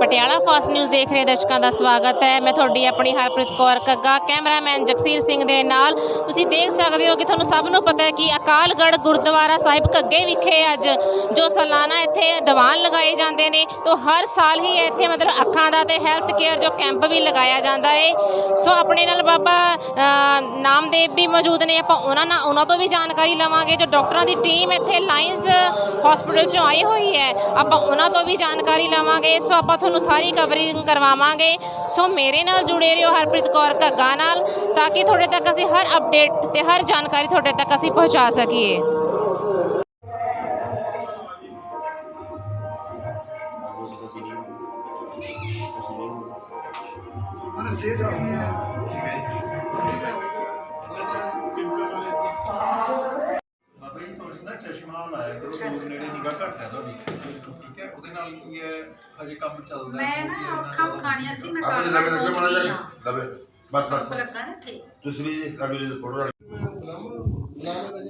Patiala fast news ਦੇਖ ਰਹੇ ਦਰਸ਼ਕਾਂ ਦਾ ਸਵਾਗਤ ਹੈ। ਮੈਂ ਤੁਹਾਡੀ ਆਪਣੀ ਹਰਪ੍ਰੀਤ ਕੌਰ ਕੱਗਾ, ਕੈਮਰਾਮੈਨ ਜਗਸੀਰ ਸਿੰਘ ਦੇ ਨਾਲ। ਤੁਸੀਂ ਦੇਖ ਸਕਦੇ ਹੋ ਕਿ ਤੁਹਾਨੂੰ ਸਭ ਨੂੰ ਪਤਾ ਹੈ ਕਿ ਅਕਾਲਗੜ੍ਹ ਗੁਰਦੁਆਰਾ ਸਾਹਿਬ ਕੱਗੇ ਵਿਖੇ ਅੱਜ ਜੋ ਸਾਲਾਨਾ ਇੱਥੇ ਦੀਵਾਨ ਲਗਾਏ ਜਾਂਦੇ ਨੇ, ਤੋਂ ਹਰ ਸਾਲ ਹੀ ਇੱਥੇ ਮਤਲਬ ਅੱਖਾਂ ਦਾ ਤੇ ਹੈਲਥ ਕੇਅਰ ਜੋ ਕੈਂਪ ਵੀ ਲਗਾਇਆ ਜਾਂਦਾ ਹੈ ਸੋ ਆਪਣੇ ਨਾਲ ਬਾਬਾ ਨਾਮਦੇਵ ਵੀ ਮੌਜੂਦ ਨੇ। ਆਪਾਂ ਉਹਨਾਂ ਨਾਲ, ਉਹਨਾਂ ਤੋਂ ਵੀ ਜਾਣਕਾਰੀ ਲਵਾਂਗੇ। ਜੋ ਡਾਕਟਰਾਂ ਦੀ ਟੀਮ ਇੱਥੇ ਲਾਇਨਸ ਹਸਪੀਟਲ ਚੋਂ ਆਈ ਹੋਈ ਹੈ, ਆਪਾਂ ਉਹਨਾਂ ਤੋਂ ਵੀ ਜਾਣਕਾਰੀ ਲਵਾਂਗੇ। ਸੋ ਆਪਾਂ ਤੁਹਾਨੂੰ ਸਾਰੀ ਕਵਰਿੰਗ ਕਰਵਾਵਾਂਗੇ। ਸੋ ਮੇਰੇ ਨਾਲ ਜੁੜੇ ਰਹੋ ਹਰਪ੍ਰੀਤ ਕੌਰ ਘੱਗਾ ਨਾਲ, ਤਾਂ ਕਿ ਤੁਹਾਡੇ ਤੱਕ ਅਸੀਂ ਹਰ ਅਪਡੇਟ ਤੇ ਹਰ ਜਾਣਕਾਰੀ ਤੁਹਾਡੇ ਤੱਕ ਅਸੀਂ ਪਹੁੰਚਾ ਸਕੀਏ। ਮਨ ਸੇ ਨਾ ਚਸ਼ਮਾ ਲਾਇਆ ਕਰੋ ਦੂਰ ਨੇੜੇ ਨਿਗਾਹ ਘੱਟ ਹੈ ਤੁਹਾਡੀ ਠੀਕ ਹੈ? ਉਹਦੇ ਨਾਲ ਕੀ ਹੈ? ਅਜੇ ਕੰਮ ਚੱਲਦਾ ਮੈਂ ਨਾ ਅੱਖਾਂ ਖਾਣੀਆਂ ਸੀ ਮੈਂ ਆਪਣੇ ਕਾਲ ਲਵੇ ਲੱਗੇ ਮਣਾ ਜਾ ਲਵੇ ਬਸ ਬਸ ਬਸ। ਲੱਗਾ ਜੀ ਫੋਟੋ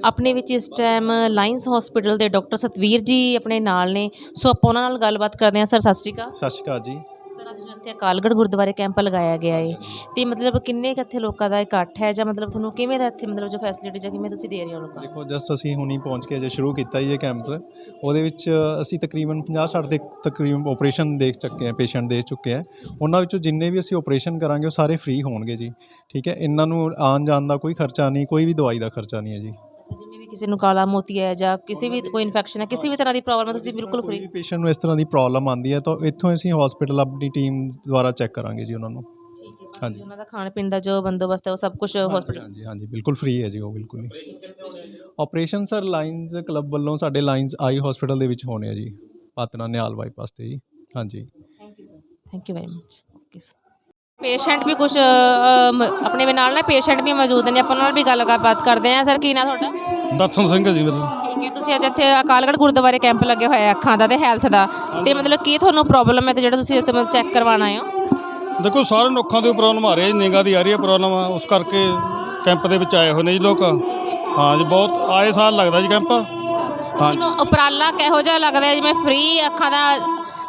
ਆਪਣੇ ਵਿੱਚ ਇਸ ਟਾਈਮ ਲਾਇਨਸ ਹਸਪੀਟਲ ਦੇ ਡਾਕਟਰ ਸਤਵੀਰ ਜੀ ਆਪਣੇ ਨਾਲ ਨੇ। ਸੋ ਆਪਾਂ ਉਹਨਾਂ ਨਾਲ ਗੱਲਬਾਤ ਕਰਦੇ ਹਾਂ। ਸਰ ਸਤਿ ਸ਼੍ਰੀ ਅਕਾਲ। ਸਤਿ ਸ਼੍ਰੀ ਅਕਾਲ ਜੀ। ਸਰ ਅੱਜ ਜੋ ਇੱਥੇ ਅਕਾਲਗੜ੍ਹ ਗੁਰਦੁਆਰੇ ਕੈਂਪ ਲਗਾਇਆ ਗਿਆ ਹੈ ਤੇ ਮਤਲਬ ਕਿੰਨੇ ਕੁ ਇੱਥੇ ਲੋਕਾਂ ਦਾ ਇਕੱਠ ਹੈ ਜਾਂ ਮਤਲਬ ਤੁਹਾਨੂੰ ਕਿਵੇਂ ਦਾ ਇੱਥੇ ਮਤਲਬ ਜੋ ਫੈਸਿਲਿਟੀ ਜਾਂ ਕਿਵੇਂ ਤੁਸੀਂ ਦੇ ਰਹੇ ਹੋ ਲੋਕਾਂ ਨੂੰ? ਦੇਖੋ ਜਸਟ ਅਸੀਂ ਹੁਣੀ ਪਹੁੰਚ ਕੇ ਅਜੇ ਸ਼ੁਰੂ ਕੀਤਾ ਜੀ ਇਹ ਕੈਂਪ। ਉਹਦੇ ਵਿੱਚ ਅਸੀਂ ਤਕਰੀਬਨ 50 60 ਦੇ ਤਕਰੀਬਨ ਆਪਰੇਸ਼ਨ ਦੇਖ ਚੁੱਕੇ ਹਾਂ ਪੇਸ਼ੈਂਟ ਦੇਖ ਚੁੱਕੇ ਹਾਂ। ਉਹਨਾਂ ਵਿੱਚੋਂ ਜਿੰਨੇ ਵੀ ਅਸੀਂ ਆਪਰੇਸ਼ਨ ਕਰਾਂਗੇ ਉਹ ਸਾਰੇ ਫ੍ਰੀ ਹੋਣਗੇ ਜੀ। ਠੀਕ ਹੈ, ਇਹਨਾਂ ਨੂੰ ਆਉਣ ਜਾਣ ਦਾ ਕੋਈ ਖਰਚਾ ਨਹੀਂ, ਕੋਈ ਵੀ ਦਵਾਈ ਦਾ ਖਰਚਾ ਨਹੀਂ ਹੈ ਜੀ। ਕਿਸੇ ਨੂੰ ਕਾਲਾ ਮੋਤੀ ਹੈ ਜਾਂ ਕਿਸੇ ਵੀ ਕੋਈ ਇਨਫੈਕਸ਼ਨ ਹੈ ਕਿਸੇ ਵੀ ਤਰ੍ਹਾਂ ਦੀ ਪ੍ਰੋਬਲਮ ਹੈ ਤੁਸੀਂ ਬਿਲਕੁਲ ਕੋਈ ਫ੍ਰੀ ਵੀ ਪੇਸ਼ੈਂਟ ਨੂੰ ਇਸ ਤਰ੍ਹਾਂ ਦੀ ਪ੍ਰੋਬਲਮ ਆਉਂਦੀ ਹੈ ਤਾਂ ਇੱਥੋਂ ਅਸੀਂ ਹਸਪੀਟਲ ਆਪਣੀ ਟੀਮ ਦੁਆਰਾ ਚੈੱਕ ਕਰਾਂਗੇ ਜੀ ਉਹਨਾਂ ਨੂੰ। ਹਾਂਜੀ। ਉਹਨਾਂ ਦਾ ਖਾਣ ਪੀਣ ਦਾ ਜੋ ਬੰਦੋਬਸਤ ਹੈ ਉਹ ਸਭ ਕੁਝ ਹਸਪੀਟਲ ਹਾਂਜੀ ਹਾਂਜੀ ਬਿਲਕੁਲ ਫ੍ਰੀ ਹੈ ਜੀ ਉਹ ਬਿਲਕੁਲ ਹੀ। ਆਪਰੇਸ਼ਨ ਸਰ ਲਾਈਨਸ ਕਲੱਬ ਵੱਲੋਂ ਸਾਡੇ ਲਾਈਨਸ ਆਈ ਹਸਪੀਟਲ ਦੇ ਵਿੱਚ ਹੋਣੇ ਆ ਜੀ ਪਾਤਨਾ ਨਿਹਾਲ ਬਾਈਪਾਸ ਤੇ ਜੀ। ਹਾਂਜੀ। Thank you sir thank you very much okay sir patient ਵੀ ਕੁਝ ਆਪਣੇ ਨਾਲ ਨਾ ਪੇਸ਼ੈਂਟ ਵੀ ਮੌਜੂਦ ਨੇ ਆਪਾਂ ਨਾਲ ਵੀ ਗੱਲਬਾਤ ਕਰਦੇ ਹਾਂ। ਸਰ ਕੀ ਨਾਂ ਤੁਹਾਡਾ? ਦਰਸ਼ਨ ਸਿੰਘ ਜੀ ਮੇਰਾ। ਠੀਕ ਹੈ ਤੁਸੀਂ ਅੱਜ ਇੱਥੇ ਅਕਾਲਗੜ੍ਹ ਗੁਰਦੁਆਰੇ ਕੈਂਪ ਲੱਗੇ ਹੋਏ ਆ ਅੱਖਾਂ ਦਾ ਤੇ ਹੈਲਥ ਦਾ। ਤੇ ਮਤਲਬ ਕੀ ਤੁਹਾਨੂੰ ਪ੍ਰੋਬਲਮ ਹੈ ਤੇ ਜਿਹੜਾ ਤੁਸੀਂ ਇੱਥੇ ਚੈੱਕ ਕਰਵਾਉਣ ਆਏ ਹੋ? ਦੇਖੋ ਸਾਰੇ ਲੋਕਾਂ ਦੀ ਪ੍ਰੋਬਲਮ ਆ ਰਹੀ ਹੈ ਨਿਗਾ ਦੀ ਆ ਰਹੀ ਹੈ ਪ੍ਰੋਬਲਮ ਉਸ ਕਰਕੇ ਕੈਂਪ ਦੇ ਵਿੱਚ ਆਏ ਹੋਏ ਨੇ ਜੀ ਲੋਕ। ਹਾਂ। ਜੀ ਬਹੁਤ ਆਏ ਸਾਲ ਲੱਗਦਾ ਜੀ ਕੈਂਪ। ਹਾਂ। ਉਪਰਾਲਾ ਕਿਹੋ ਜਿਹਾ ਲੱਗਦਾ ਹੈ ਜਿਵੇਂ ਫ੍ਰੀ ਅੱਖਾਂ ਦਾ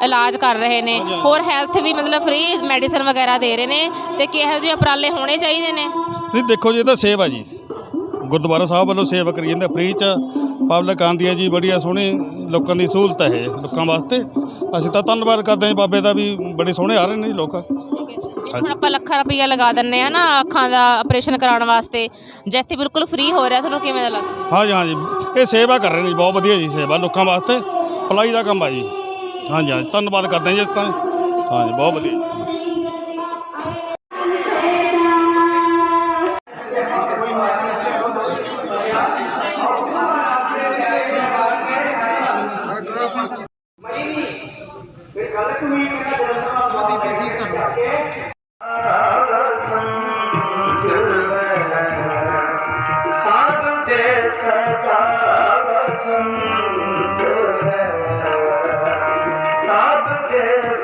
ਇਲਾਜ ਕਰ ਰਹੇ ਨੇ? ਹੋਰ ਹੈਲਥ ਵੀ ਮਤਲਬ ਫ੍ਰੀ ਮੈਡੀਸਨ ਵਗੈਰਾ ਦੇ ਰਹੇ ਨੇ? ਤੇ ਕਿਹੋ ਜਿਹੇ ਉਪਰਾਲੇ ਹੋਣੇ ਚਾਹੀਦੇ ਨੇ? ਨਹੀਂ ਦੇਖੋ ਜੀ ਇਹ ਤਾਂ ਸੇਵਾ ਜੀ। ਗੁਰਦੁਆਰਾ ਸਾਹਿਬ ਵੱਲੋਂ ਸੇਵਾ ਕਰੀ ਜਾਂਦੇ ਫ੍ਰੀ ਚ ਪਬਲਿਕ ਆਉਂਦੀ ਹੈ ਜੀ ਬੜੀਆ ਸੋਹਣੀ ਲੋਕਾਂ ਦੀ ਸਹੂਲਤ ਹੈ ਇਹ ਲੋਕਾਂ ਵਾਸਤੇ। ਅਸੀਂ ਤਾਂ ਧੰਨਵਾਦ ਕਰਦੇ ਹਾਂ ਜੀ ਬਾਬੇ ਦਾ ਵੀ ਬੜੇ ਸੋਹਣੇ ਆ ਰਹੇ ਨੇ ਜੀ ਲੋਕ। ਹੁਣ ਆਪਾਂ ਲੱਖਾਂ ਰੁਪਈਆ ਲਗਾ ਦਿੰਨੇ ਆ ਨਾ ਅੱਖਾਂ ਦਾ ਆਪਰੇਸ਼ਨ ਕਰਾਉਣ ਵਾਸਤੇ। ਜੇ ਇੱਥੇ ਬਿਲਕੁਲ ਫ੍ਰੀ ਹੋ ਰਿਹਾ ਤੁਹਾਨੂੰ ਕਿਵੇਂ ਦਾ ਲੱਗਦਾ? ਹਾਂ ਜੀ ਹਾਂ ਜੀ। ਇਹ ਸੇਵਾ ਕਰ ਰਹੇ ਨੇ ਜੀ ਬਹੁਤ ਵਧੀਆ ਜੀ ਸੇਵਾ ਲੋਕਾਂ ਵਾਸਤੇ। ਭਲਾਈ ਦਾ ਕੰਮ ਆ ਜੀ। ਹਾਂ ਜੀ ਹਾਂ ਜੀ, ਧੰਨਵਾਦ ਕਰਦੇ ਹਾਂ ਜੀ ਇਸ ਤਾਂ। ਹਾਂ ਜੀ ਬਹੁਤ ਵਧੀਆ।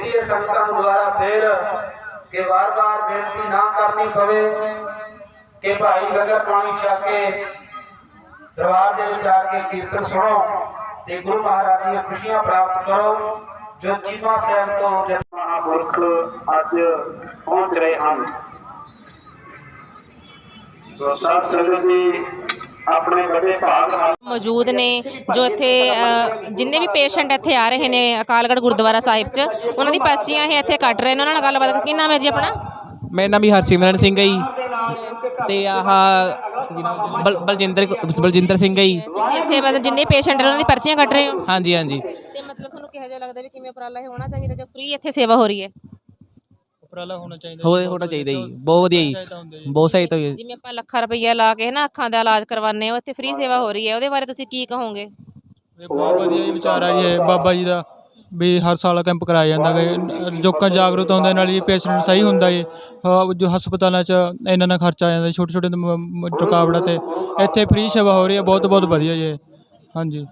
ਬੇਨਤੀ ਹੈ ਸੰਗਤਾਂ ਨੂੰ ਦੁਆਰਾ ਫੇਰ ਕਿ ਵਾਰ-ਵਾਰ ਬੇਨਤੀ ਨਾ ਕਰਨੀ ਪਵੇ ਕਿ ਭਾਈ ਲੰਗਰ ਪਾਣੀ ਛਕ ਕੇ ਦਰਬਾਰ ਦੇ ਵਿੱਚ ਆ ਕੇ ਕੀਰਤਨ ਸੁਣੋ ਤੇ ਗੁਰੂ ਮਹਾਰਾਜ ਦੀਆਂ ਖੁਸ਼ੀਆਂ ਪ੍ਰਾਪਤ ਕਰੋ, ਜੋ ਚੀਮਾ ਸਾਹਿਬ ਤੋਂ ਜਨ ਮਹਾਂਪੁਰਖ ਅੱਜ ਪਹੁੰਚ ਰਹੇ ਹਨ। ਸੋ ਸਾਧ ਸੰਗਤ ਜੀ, ਆਪਣੇ ਵੱਡੇ ਭਾਗ ਨਾਲ ਮੌਜੂਦ ਨੇ ਜੋ ਇੱਥੇ ਜਿੰਨੇ ਵੀ ਪੇਸ਼ੈਂਟ ਇੱਥੇ ਆ ਰਹੇ ਨੇ ਅਕਾਲਗੜ੍ਹ ਗੁਰਦੁਆਰਾ ਸਾਹਿਬ 'ਚ ਉਹਨਾਂ ਦੀ ਪਰਚੀਆਂ ਇਹ ਇੱਥੇ ਕੱਟ ਰਹੇ ਨੇ। ਉਹਨਾਂ ਨਾਲ ਗੱਲਬਾਤ ਕੀ ਨਾਮ ਹੈ ਜੀ ਆਪਣਾ? ਮੇਰਾ ਨਾਮ ਵੀ ਹਰਸਿਮਰਨ ਸਿੰਘ ਹੈ ਜੀ। ਤੇ ਆਹ ਬਲਜਿੰਦਰ ਬਲਜਿੰਦਰ ਸਿੰਘ ਹੈ ਜੀ। ਇੱਥੇ ਮਤਲਬ ਜਿੰਨੇ ਪੇਸ਼ੈਂਟ ਨੇ ਉਹਨਾਂ ਦੀ ਪਰਚੀਆਂ ਕੱਟ ਰਹੇ ਹੋ? ਹਾਂਜੀ ਹਾਂਜੀ। ਤੇ ਮਤਲਬ ਤੁਹਾਨੂੰ ਕਿਹੋ ਜਿਹਾ ਲੱਗਦਾ ਵੀ ਕਿਵੇਂ ਉਪਰਾਲਾ ਇਹ ਹੋਣਾ ਚਾਹੀਦਾ ਜੋ ਫ੍ਰੀ ਇੱਥੇ ਸੇਵਾ ਹੋ ਰਹੀ ਹੈ? ਉਪਰਾਲਾ ਹੋਣਾ ਚਾਹੀਦਾ ਹੋ ਹੋਣਾ ਚਾਹੀਦਾ ਜੀ ਬਹੁਤ ਵਧੀਆ ਜੀ ਬਹੁਤ ਸਹਾਇਤਾ ਹੋਈ ਹੈ ਜਿਵੇਂ ਆਪਾਂ ਲੱਖਾਂ ਰੁਪਈਆ ਲਾ ਕੇ ਨਾ ਅੱਖਾਂ ਦਾ ਇਲਾਜ ਕਰਵਾਉਂਦੇ ਹੋ ਇੱਥੇ ਫ੍ਰੀ ਸੇਵਾ ਹੋ ਰਹੀ ਹੈ ਉਹਦੇ ਬਾਰੇ ਤੁਸੀਂ ਕੀ ਕਹੋਗੇ? ਇਹ ਬਹੁਤ ਵਧੀਆ ਜੀ ਵਿਚਾਰ ਆ ਜੀ ਇਹ ਬਾਬਾ ਜੀ ਦਾ ਵੀ ਹਰ ਸਾਲ ਕੈਂਪ ਕਰਾਇਆ ਜਾਂਦਾ ਗਾ ਲੋਕਾਂ ਜਾਗਰੂਕ ਹੁੰਦੇ ਨਾਲ ਜੀ ਪੇਸ਼ੈਂਟ ਸਹੀ ਹੁੰਦਾ ਜੀ। ਹਾਂ, ਜੋ ਹਸਪਤਾਲਾਂ 'ਚ ਇੰਨਾ ਨਾ ਖਰਚਾ ਆ ਜਾਂਦਾ ਛੋਟੇ ਛੋਟੇ ਮ- ਮ- ਰੁਕਾਵਟਾਂ ਤੇ। ਇੱਥੇ ਫ੍ਰੀ ਸੇਵਾ ਹੋ ਰਹੀ ਹੈ ਬਹੁਤ ਬਹੁਤ ਵਧੀਆ ਜੀ। ਇਹ। ਹਾਂਜੀ।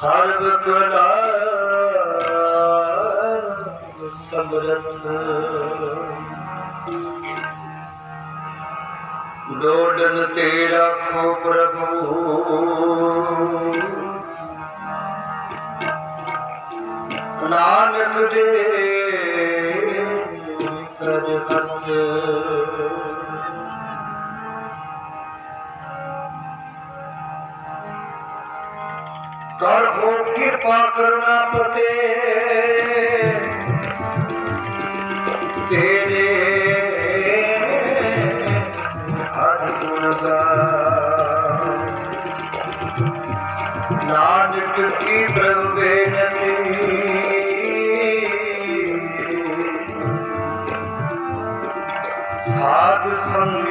ਸਰਬ ਕਲਾ ਸਮਰਥ ਡੋਲਨ ਤੇ ਰੱਖੋ ਪ੍ਰਭੂ। ਨਾਨਕ ਦੇ ਕਰ ਹੱਥ। ਕਿਰਪਾ ਕਰਨਾ ਪਤੇ ਤੇਰੇ ਹਰ ਗੁਣ ਗਾ ਨਾਨਕ ਕੀ ਪ੍ਰਭ ਬੇਨਤੀ ਸਾਧ ਸੰਗੀ